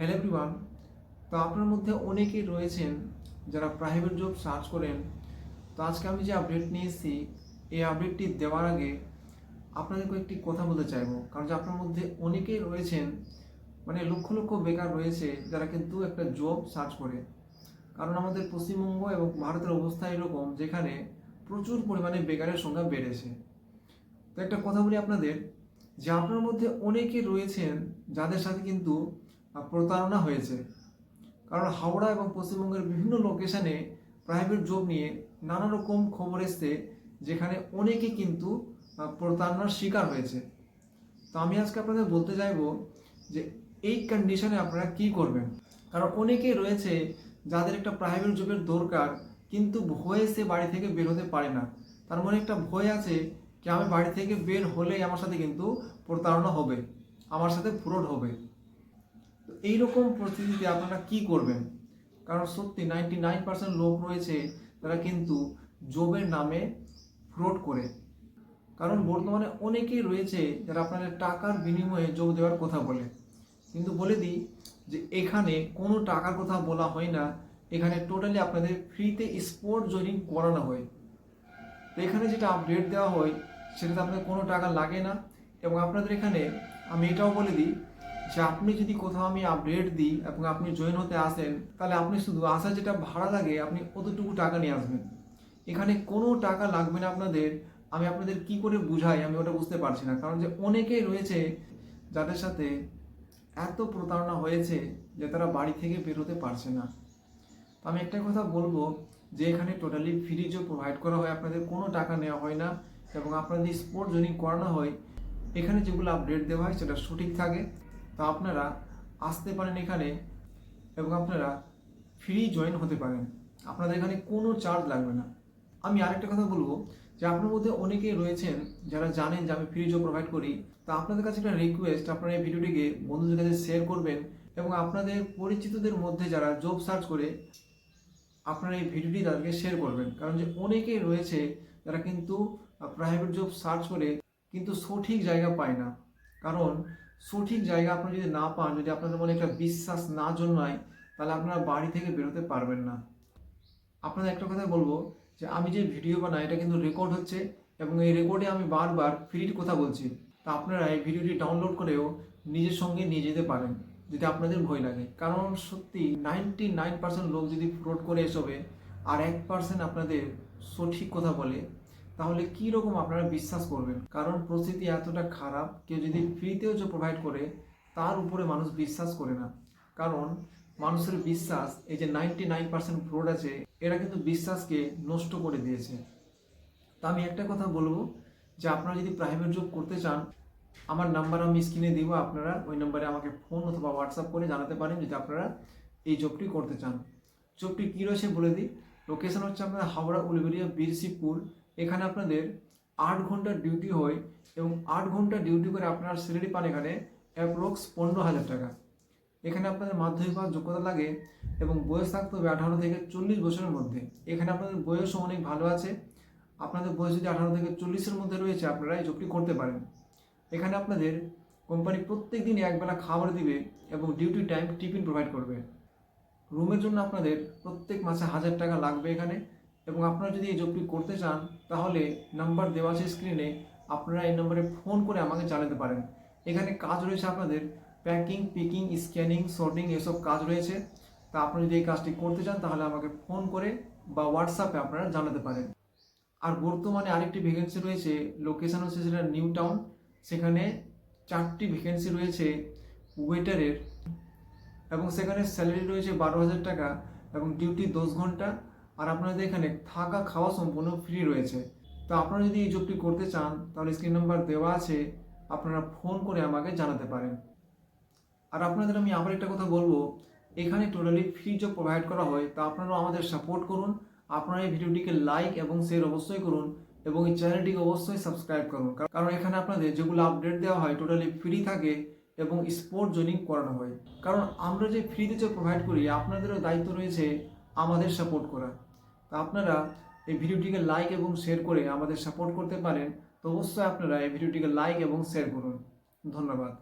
Hello everyone তো আপনার মধ্যে অনেকেই রয়েছেন যারা প্রাইভেট জব সার্চ করেন। তো আজকে আমি যে আপডেট নিয়ে এসেছি, এই আপডেটটি দেওয়ার আগে আপনাদের কয়েকটি কথা বলতে চাইব। কারণ যে আপনার মধ্যে অনেকেই রয়েছেন মানে লক্ষ লক্ষ বেকার রয়েছে যারা কিন্তু একটা জব সার্চ করে। কারণ আমাদের পশ্চিমবঙ্গ এবং ভারতের অবস্থা এরকম যেখানে প্রচুর পরিমাণে বেকারের সংখ্যা বেড়েছে। তো একটা কথা বলি আপনাদের, যে আপনার মধ্যে অনেকে রয়েছেন যাদের সাথে কিন্তু প্রতারণা হয়েছে। কারণ হাওড়া এবং পশ্চিমবঙ্গের বিভিন্ন লোকেশনে প্রাইভেট জব নিয়ে নানা রকম খবর এসছে, যেখানে অনেকে কিন্তু প্রতারণার শিকার হয়েছে। তো আমি আজকে আপনাদের বলতে চাইব যে এই কন্ডিশনে আপনারা কি করবেন? কারণ অনেকেই রয়েছে যাদের একটা প্রাইভেট জবের দরকার, কিন্তু ভয়ে সে বাড়ি থেকে বের হতে পারে না। তার মনে একটা ভয় আছে যে, আমি বাড়ি থেকে বের হলেই আমার সাথে কিন্তু প্রতারণা হবে, আমার সাথে ফ্রড হবে। এইরকম পরিস্থিতিতে আপনারা কি করবেন? কারণ সত্যি নাইনটি নাইন পার্সেন্ট লোক রয়েছে, তারা কিন্তু জবের নামে ফ্রড করে। কারণ বর্তমানে অনেকেই রয়েছে যারা আপনাদের টাকার বিনিময়ে যোগ দেওয়ার কথা বলে। কিন্তু বলে দিই যে এখানে কোনো টাকার কথা বলা হয় না। এখানে টোটালি আপনাদের ফ্রিতে স্পোর্ট জয়েনিং করানো হয়। তো এখানে যেটা আপডেট দেওয়া হয়, সেটাতে আপনাদের কোনো টাকা লাগে না। এবং আপনাদের এখানে, আমি এটাও বলে দিই যে আপনি যদি কোথাও আমি আপডেট দিই এবং আপনি জয়েন হতে আসেন, তাহলে আপনি শুধু আসা যেটা ভাড়া লাগে, আপনি অতটুকু টাকা নিয়ে আসবেন। এখানে কোনো টাকা লাগবে না আপনাদের। আমি আপনাদের কি করে বুঝাই আমি ওটা বুঝতে পারছি না। কারণ যে অনেকেই রয়েছে যাদের সাথে এত প্রতারণা হয়েছে যে তারা বাড়ি থেকে বেরোতে পারছে না। তো আমি একটা কথা বলব যে এখানে টোটালি ফ্রি জব প্রোভাইড করা হয়, আপনাদের কোনো টাকা নেওয়া হয় না এবং আপনাদের স্পোর্ট জয়েনিং করানো হয়। এখানে যেগুলো আপডেট দেওয়া হয় সেটা সঠিক থাকে। তা আপনারা আসতে পারেন এখানে এবং আপনারা ফ্রি জয়েন হতে পারেন। আপনাদের এখানে কোনো চার্জ লাগবে না। আমি আরেকটা কথা বলব যে আপনার মধ্যে অনেকেই রয়েছেন যারা জানেন যে আমি ফ্রি জব প্রোভাইড করি। তা আপনাদের কাছে একটা রিকোয়েস্ট আপনারা এই ভিডিওটিকে বন্ধুদের কাছে শেয়ার করবেন এবং আপনাদের পরিচিতদের মধ্যে যারা জব সার্চ করে, আপনারা এই ভিডিওটি তাদেরকে শেয়ার করবেন। কারণ যে অনেকেই রয়েছে যারা কিন্তু প্রাইভেট জব সার্চ করে, কিন্তু সঠিক জায়গা পায় না। কারণ সঠিক জায়গা আপনারা যদি না পান, যদি আপনাদের মনে একটা বিশ্বাস না জন্মায়, তাহলে আপনারা বাড়ি থেকে বেরোতে পারবেন না। আপনাদের একটা কথা বলব, যে আমি যে ভিডিও বানাই, এটা কিন্তু রেকর্ড হচ্ছে এবং এই রেকর্ডে আমি বারবার ফ্রির কথা বলছি। তা আপনারা এই ভিডিওটি ডাউনলোড করেও নিজের সঙ্গে নিয়ে যেতে পারেন, যদি আপনাদের ভয় লাগে। কারণ সত্যি নাইনটি নাইন পার্সেন্ট লোক যদি ফ্রড করে এসবে, আর এক পার্সেন্ট আপনাদের সঠিক কথা বলে তাহলে কি রকম আপনারা বিশ্বাস করবেন? কারণ পরিস্থিতি এতটা খারাপ, কেউ যদি ফ্রিতেও যে প্রোভাইড করে, তার উপরে মানুষ বিশ্বাস করে না। কারণ মানুষের বিশ্বাস, এই যে নাইনটি নাইন পার্সেন্ট ফ্রড আছে, এরা কিন্তু বিশ্বাসকে নষ্ট করে দিয়েছে। তা আমি একটা কথা বলব, যে আপনারা যদি প্রাইভেট জব করতে চান, আমার নাম্বার আমি স্ক্রিনে দিব আপনারা, ওই নাম্বারে আমাকে ফোন অথবা হোয়াটসঅ্যাপ করে জানাতে পারেন যদি আপনারা এই জবটি করতে চান। জবটি কী রয়েছে বলে দিই? লোকেশন হচ্ছে আপনার হাওড়া উলবেরিয়া বীরশিবপুর এখানে আপনাদের আট ঘণ্টার ডিউটি হয় এবং আট ঘণ্টা ডিউটি করে আপনার স্যালারি পান এখানে অ্যাপ্রক্স পনেরো হাজার টাকা। এখানে আপনাদের মাধ্যমিক পাওয়ার যোগ্যতা লাগে এবং বয়স থাকতে হবে আঠারো থেকে চল্লিশ বছরের মধ্যে। এখানে আপনাদের বয়সও অনেক ভালো আছে। আপনাদের বয়স যদি আঠারো থেকে চল্লিশের মধ্যে রয়েছে, আপনারা এই জবটি করতে পারেন। এখানে আপনাদের কোম্পানি প্রত্যেক দিন একবেলা খাবার দিবে এবং ডিউটি টাইম টিফিন প্রোভাইড করবে। রুমের জন্য আপনাদের প্রত্যেক মাসে হাজার টাকা লাগবে এখানে। এবং আপনারা যদি এই জবটি করতে চান, তাহলে নাম্বার দেওয়া আছে স্ক্রিনে আপনারা এই নম্বরে ফোন করে আমাকে জানাতে পারেন। এখানে কাজ রয়েছে আপনাদের। প্যাকিং পিকিং স্ক্যানিং সর্টিং এসব কাজ রয়েছে। তা আপনারা যদি এই কাজটি করতে চান, তাহলে আমাকে ফোন করে বা হোয়াটসঅ্যাপে আপনারা জানাতে পারেন। আর বর্তমানে আরেকটি ভ্যাকেন্সি রয়েছে। লোকেশন হচ্ছে সেটা নিউ টাউন সেখানে চারটি ভ্যাকেন্সি রয়েছে ওয়েটারের এবং সেখানে স্যালারি রয়েছে বারো হাজার টাকা এবং ডিউটি দশ ঘণ্টা। আর আপনাদের এখানে থাকা খাওয়া সম্পূর্ণ ফ্রি রয়েছে, তো আপনারা যদি এই জবটি করতে চান, তাহলে স্ক্রিন নাম্বার দেওয়া আছে, আপনারা ফোন করে আমাকে জানাতে পারেন। আর আপনাদের আমি আবার একটা কথা বলব, এখানে টোটালি ফ্রি জব প্রোভাইড করা হয়, তা আপনারাও আমাদের সাপোর্ট করুন। আপনারা এই ভিডিওটিকে লাইক এবং শেয়ার অবশ্যই করুন এবং এই চ্যানেলটিকে অবশ্যই সাবস্ক্রাইব করুন। কারণ এখানে আপনাদের যেগুলো আপডেট দেওয়া হয় টোটালি ফ্রি থাকে এবং স্পোর্ট জয়েনিং করানো হয়। কারণ আমরা যে ফ্রিতে যে প্রোভাইড করি, আপনাদেরও দায়িত্ব রয়েছে আমাদের সাপোর্ট করা। আপনারা এই ভিডিওটিকে লাইক এবং শেয়ার করে আমাদের সাপোর্ট করতে পারেন, তো অবশ্যই আপনারা এই ভিডিওটিকে লাইক এবং শেয়ার করুন। ধন্যবাদ।